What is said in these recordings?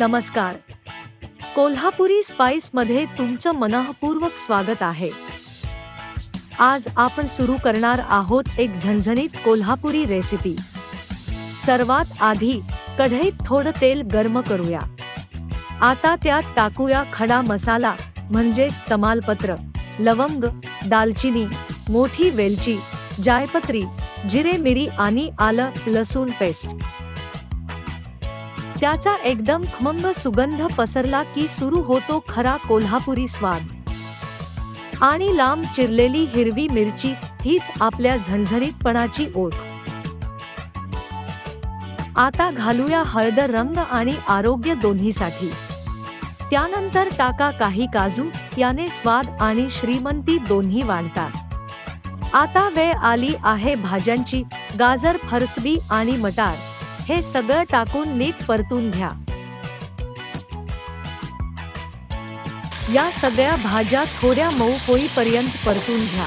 नमस्कार. कोल्हापुरी स्पाइसमध्ये तुमचं मनःपूर्वक स्वागत आहे. आज आपण सुरू करणार आहोत एक झणझणीत कोल्हापुरी रेसिपी. सर्वात आधी कढईत थोडं तेल गरम करूया. आता त्यात टाकूया खडा मसाला म्हणजेच तमालपत्र लवंग दालचिनी मोठी वेलची जायपत्री जिरे मिरी आणि आलं लसूण पेस्ट. त्याचा एकदम खमंग सुगंध पसरला की सुरू होतो खरा कोल्हापुरी स्वाद. आणि लांब चिरलेली हिरवी मिरची हीच आपल्या झणझणीतपणाची ओळख. आता घालूया हळद रंग आणि आरोग्य दोन्हीसाठी. त्यानंतर टाका काही काजू याने स्वाद आणि श्रीमंती दोन्ही वाढतात. आता वेळ आली आहे भाज्यांची गाजर फरसबी आणि मटार. हे सगळं टाकून नीट परतून घ्या. या सगळ्या भाज्या थोड्या मऊ होईपर्यंत परतून घ्या.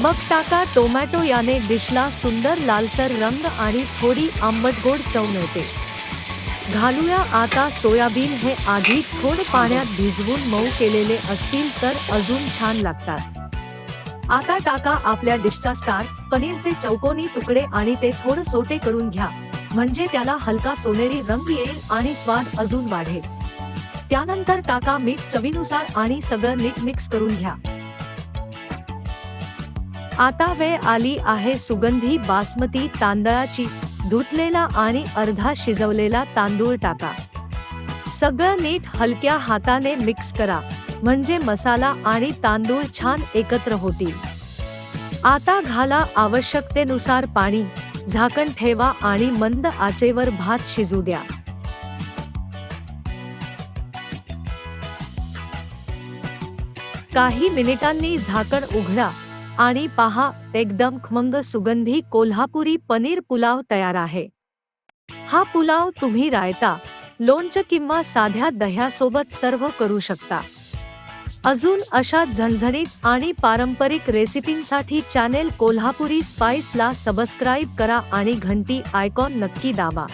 मग टाका टोमॅटो याने डिशला सुंदर लालसर रंग आणि थोडी आंबटगोड चव मिळते. घालूया आता सोयाबीन हे आधी थोड पाण्यात भिजवून मऊ केलेले असतील तर अजून छान लागतात. आता टाका आपल्या डिशचा स्टार पनीरचे चौकोनी तुकडे आणि ते थोडं सोटे करून घ्या. म्हणजे त्याला हलका सोनेरी रंग येईल आणि स्वाद अजून वाढेल. त्यानंतर टाका मीठ चवीनुसार आणि सगळं नीट मिक्स करून घ्या. आता वेळ आली आहे सुगंधी बासमती तांदळाची. धुतलेला आणि अर्धा शिजवलेला तांदूळ टाका. सगळं नीट हलक्या हाताने मिक्स करा. म्हणजे मसाला आणि तांदूळ छान एकत्र होतील. आता घाला आवश्यकतेनुसार पाणी झाकण ठेवा आणि मंद आचेवर भात शिजू द्या. काही मिनिटांनी झाकण उघडा आणि पहा एकदम खमंग सुगंधी कोल्हापुरी पनीर पुलाव तयार आहे. हा पुलाव तुम्ही रायता लोणचं किंवा साध्या दह्यासोबत सर्व करू शकता. अजून अशा झणझणीत आणि पारंपरिक रेसिपींसाठी चॅनेल कोल्हापुरी स्पाइसला सबस्क्राईब करा आणि घंटी आयकॉन नक्की दाबा.